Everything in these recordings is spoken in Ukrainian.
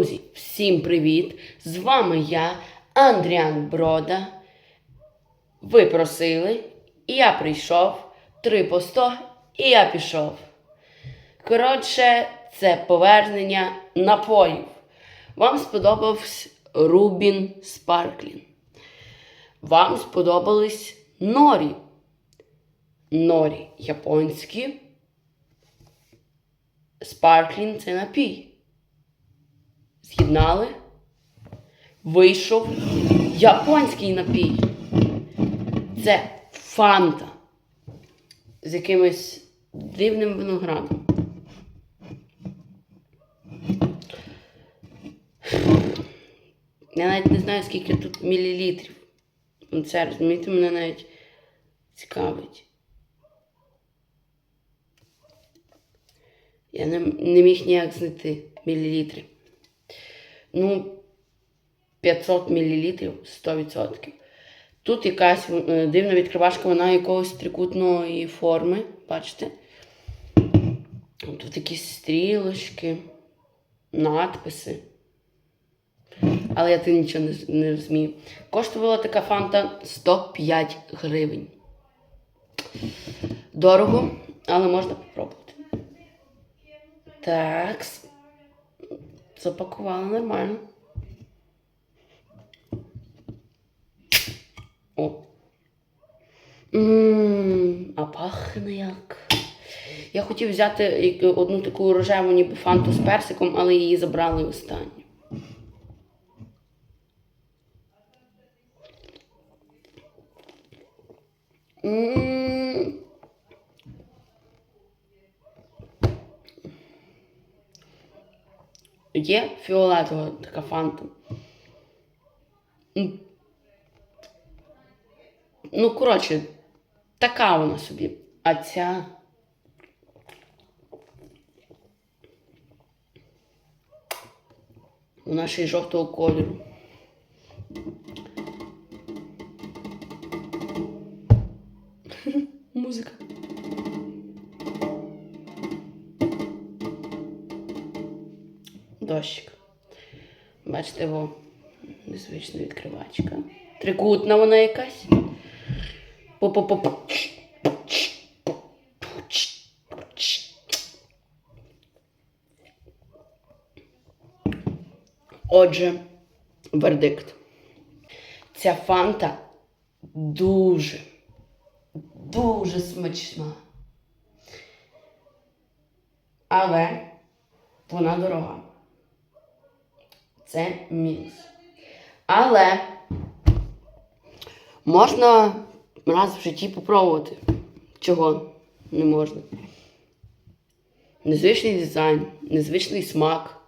Друзі, всім привіт! З вами я, Андріан Брода. Ви просили, і я прийшов. Три по сто, і я пішов. Коротше, це повернення напоїв. Вам сподобався Рубін Спарклін. Вам сподобались норі. Норі японські. Спарклін це напій з'єднали, вийшов японський напій. Це фанта з якимось дивним виноградом. Я навіть не знаю, скільки тут мілілітрів. Ну, Це, розумієте, мене навіть цікавить. Я не, не міг ніяк знайти мілілітри. Ну, 500 мл 100%. Тут якась е, дивна відкривашка, вона якогось трикутної форми. Бачите? Тут якісь стрілочки, надписи. Але я тут нічого не, не розумію. Коштувала така фанта 105 гривень. Дорого, але можна попробувати. Так. Запакували нормально. О. Ммм, а пахне як. Я хотів взяти одну таку рожеву ніби фанту з персиком, але її забрали останню. Є фіолетова така фанта. Ну, коротше, така вона собі. А ця. Вона ще й жовтого кольору. Дощик. Бачите, во, незвична відкривачка. Трикутна вона якась. По-по-по-по. Отже, вердикт. Ця фанта дуже, дуже смачна. Але вона дорога. Це мінус. Але можна раз в житті попробувати. Чого не можна? Незвичний дизайн, незвичний смак.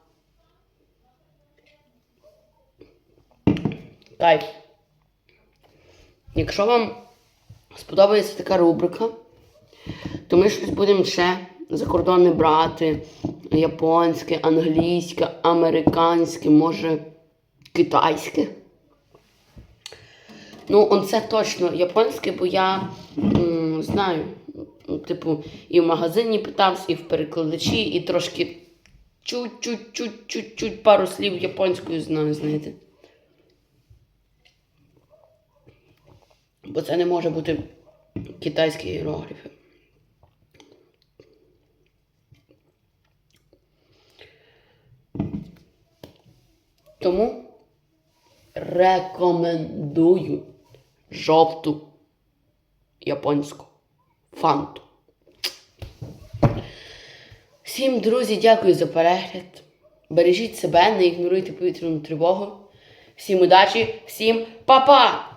Кайф. Якщо вам сподобається така рубрика, то ми щось будемо ще закордонне брати. Японське, англійське, американське, може китайське. Ну, це точно японське, бо я м, знаю. Ну, Типу, і в магазині питався, і в перекладачі, і трошки чуть-чуть-чуть-чуть пару слів японською знаю, знаєте. Бо це не може бути китайські іерогліфи. Тому рекомендую жовту японську фанту. Всім, друзі, дякую за перегляд. Бережіть себе, не ігноруйте повітряну тривогу. Всім удачі, всім па-па!